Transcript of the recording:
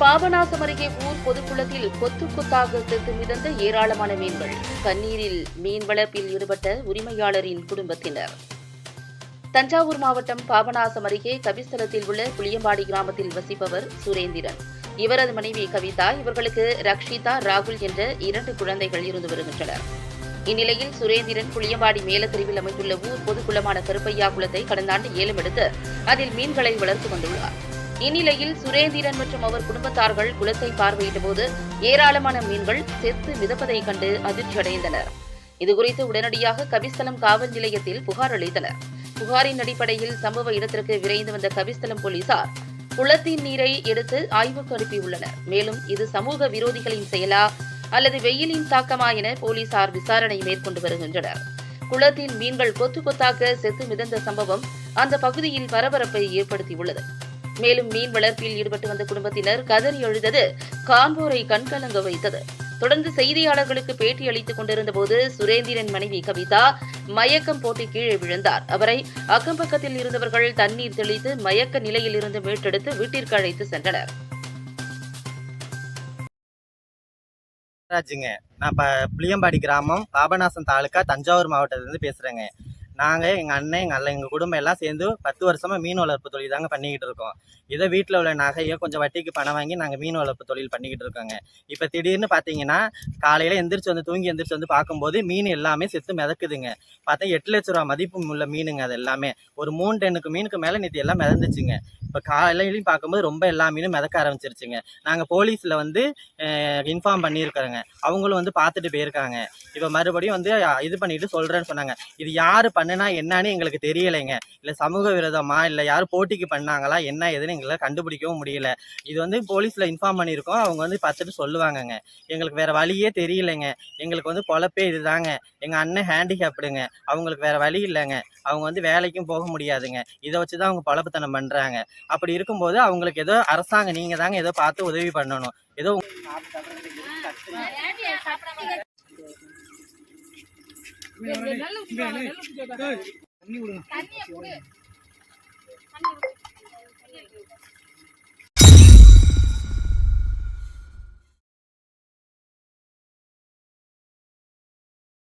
பாபநாசம் அருகே ஊர் பொதுக்குளத்தில் கொத்து கொத்தாக செத்து மிதந்த ஏராளமான மீன்கள். கண்ணீரில் மீன் வளர்ப்பில் ஈடுபட்ட உரிமையாளரின் குடும்பத்தினர். தஞ்சாவூர் மாவட்டம் பாபநாசம் அருகே கபிஸ்தலத்தில் உள்ள புளியம்பாடி கிராமத்தில் வசிப்பவர் சுரேந்திரன். இவரது மனைவி கவிதா இவர்களுக்கு ரக்ஷிதா ராகுல் என்ற இரண்டு குழந்தைகள் இருந்து வருகின்றனர். இந்நிலையில் சுரேந்திரன் புளியம்பாடி மேலத்தெருவில் அமைந்துள்ள ஊர் பொதுக்குளமான கருப்பையா குளத்தை கடந்த ஆண்டு ஏலம் எடுத்து அதில் மீன்களை வளர்த்து வந்துள்ளார். இந்நிலையில் சுரேந்திரன் மற்றும் அவர் குடும்பத்தார்கள் குளத்தை பார்வையிட்டபோது ஏராளமான மீன்கள் செத்து மிதப்பதைக் கண்டு அதிர்ச்சியடைந்தனர். இதுகுறித்து உடனடியாக கபிஸ்தலம் காவல் நிலையத்தில் புகார் அளித்தனர். புகாரின் அடிப்படையில் சம்பவ இடத்திற்கு விரைந்து வந்த கபிஸ்தலம் போலீசார் குளத்தின் நீரை எடுத்து ஆய்வுக்கு அனுப்பியுள்ளனர். மேலும் இது சமூக விரோதிகளின் செயலா அல்லது வெயிலின் தாக்கமா என போலீசார் விசாரணை மேற்கொண்டு வருகின்றனர். குளத்தில் மீன்கள் கொத்து கொத்தாக செத்து மிதந்த சம்பவம் அந்த பகுதியில் பரபரப்பை ஏற்படுத்தியுள்ளது. மேலும் மீன் வளர்ப்பில் ஈடுபட்டு வந்த குடும்பத்தினர் கதறி எழுதது காண்போரை கண்கலங்க வைத்தது. தொடர்ந்து செய்தியாளர்களுக்கு பேட்டி அளித்துக் கொண்டிருந்த போது சுரேந்திரன் மனைவி கவிதா மயக்கம் போட்டு கீழே விழுந்தார். அவரை அக்கம் பக்கத்தில் இருந்தவர்கள் தண்ணீர் தெளித்து மயக்க நிலையில் இருந்து மீட்டெடுத்து வீட்டிற்கு அழைத்து சென்றனர். ராஜுங்க நான் இப்போ புளியம்பாடி கிராமம் பாபநாசம் தாலுக்கா தஞ்சாவூர் மாவட்டத்திலிருந்து பேசுகிறேங்க நாங்கள் எங்கள் அண்ணன் எங்கள் அல்ல எங்கள் குடும்பம் எல்லாம் சேர்ந்து பத்து வருஷமாக மீன் வளர்ப்பு தொழில் தாங்க பண்ணிக்கிட்டு இருக்கோம். இதை வீட்டில் உள்ள நகையை கொஞ்சம் வட்டிக்கு பணம் வாங்கி நாங்கள் மீன் வளர்ப்பு தொழில் பண்ணிக்கிட்டு இருக்கோங்க. இப்போ திடீர்னு பார்த்தீங்கன்னா காலையில் எந்திரிச்சு வந்து தூங்கி எந்திரிச்சு வந்து பார்க்கும்போது மீன் எல்லாமே செத்து மிதக்குதுங்க. பார்த்தா எட்டு லட்ச ரூபா மதிப்பு உள்ள மீனுங்க அது எல்லாமே. ஒரு மூணு டென்னுக்கு மீனுக்கு மேலே நேற்று எல்லாம் மிதந்துச்சுங்க. இப்போ காலையிலையும் பார்க்கும்போது ரொம்ப எல்லா மீனும் மிதக்க ஆரம்பிச்சிருச்சுங்க. நாங்கள் போலீஸில் வந்து இன்ஃபார்ம் பண்ணியிருக்கிறோங்க. அவங்களும் வந்து பார்த்துட்டு போயிருக்காங்க. இப்போ மறுபடியும் வந்து இது பண்ணிட்டு சொல்கிறேன்னு சொன்னாங்க. இது யார் பண்ணுனா என்னன்னு எங்களுக்கு தெரியலைங்க இல்லை சமூக விரோதமா இல்லை யாரும் போட்டிக்கு பண்ணாங்களா என்ன ஏதுன்னு எங்களால் கண்டுபிடிக்கவும் முடியல இது வந்து போலீஸில் இன்ஃபார்ம் பண்ணியிருக்கோம் அவங்க வந்து பார்த்துட்டு சொல்லுவாங்கங்க எங்களுக்கு வேறு வழியே தெரியலைங்க எங்களுக்கு வந்து பொழப்பே இதுதாங்க எங்கள் அண்ணன் ஹேண்டிகேப்டுங்க அவங்களுக்கு வேறு வழி இல்லைங்க அவங்க வந்து வேலைக்கும் போக முடியாதுங்க இதை வச்சு தான் அவங்க பொழப்புத்தனம் பண்ணுறாங்க அப்படி இருக்கும்போது அவங்களுக்கு ஏதோ அரசாங்கம் நீங்கள் தாங்க ஏதோ பார்த்து உதவி பண்ணணும் ஏதோ தண்ணி விடுங்க.